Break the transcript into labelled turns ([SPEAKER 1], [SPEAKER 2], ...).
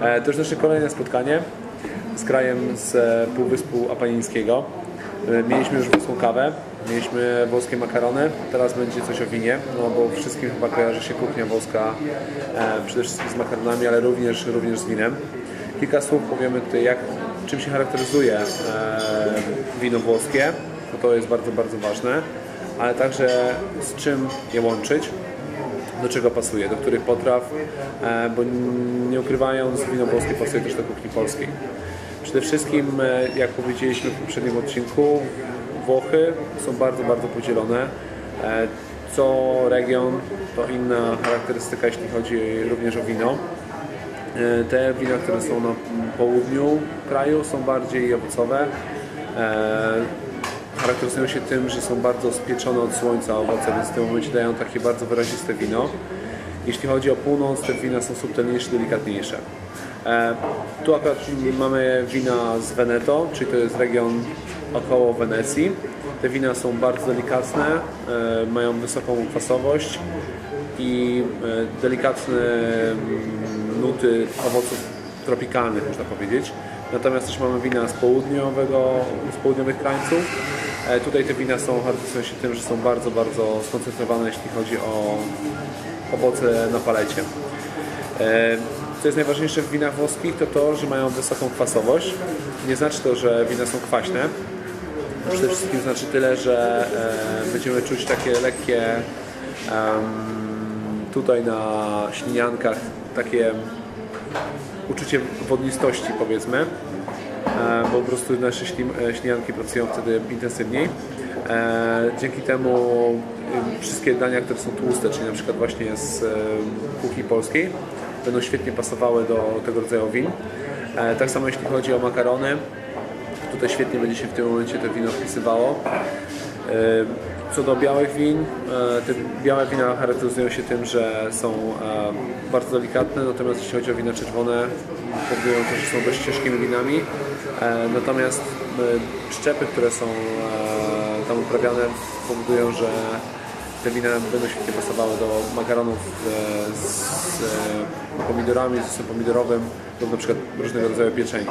[SPEAKER 1] E, To już nasze kolejne spotkanie z krajem z e, Półwyspu Apenińskiego. E, Mieliśmy już włoską kawę, mieliśmy włoskie makarony, teraz będzie coś o winie, no bo wszystkim chyba kojarzy się kuchnia włoska przede wszystkim z makaronami, ale również, również z winem. Kilka słów powiemy tutaj, jak, czym się charakteryzuje wino włoskie, bo to jest bardzo, bardzo ważne, ale także z czym je łączyć do czego pasuje, do których potraw, e, bo nie ukrywając, wino włoskie pasuje też do kuchni polskiej. Przede wszystkim, e, jak powiedzieliśmy w poprzednim odcinku, Włochy są bardzo, bardzo podzielone. E, Co region to inna charakterystyka, jeśli chodzi również o wino. Te wina, które są na południu kraju są bardziej owocowe. Charakteryzują się tym, że są bardzo spieczone od słońca owoce, więc w tym momencie dają takie bardzo wyraziste wino. Jeśli chodzi o północ, te wina są subtelniejsze, delikatniejsze. E, Tu akurat mamy wina z Veneto, czyli to jest region około Wenecji. Te wina są bardzo delikatne, e, mają wysoką kwasowość i e, delikatne mm, nuty owoców tropikalnych, można powiedzieć. Natomiast też mamy wina z południowego, z południowych krańców. E, Tutaj te wina są, charakteryzują się tym, że są bardzo, bardzo skoncentrowane, jeśli chodzi o owoce na palecie. E, Co jest najważniejsze w winach włoskich, to to, że mają wysoką kwasowość. Nie znaczy to, że wina są kwaśne. Przede wszystkim znaczy tyle, że e, będziemy czuć takie lekkie tutaj na śliniankach takie uczucie wodnistości powiedzmy, e, bo po prostu nasze e, ślinianki pracują wtedy intensywniej. E, Dzięki temu wszystkie dania, które są tłuste, czyli na przykład właśnie z kuchni polskiej, będą świetnie pasowały do tego rodzaju win. Tak samo jeśli chodzi o makarony, tutaj świetnie będzie się w tym momencie to wino wpisywało. E, Co do białych win, e, te białe wina charakteryzują się tym, że są e, bardzo delikatne, natomiast jeśli chodzi o wina czerwone, powodują to, że są dość ciężkimi winami. Natomiast szczepy, które są tam uprawiane, powodują, że te wina będą świetnie pasowały do makaronów z pomidorami, z sosem pomidorowym lub na przykład różnego rodzaju pieczeni.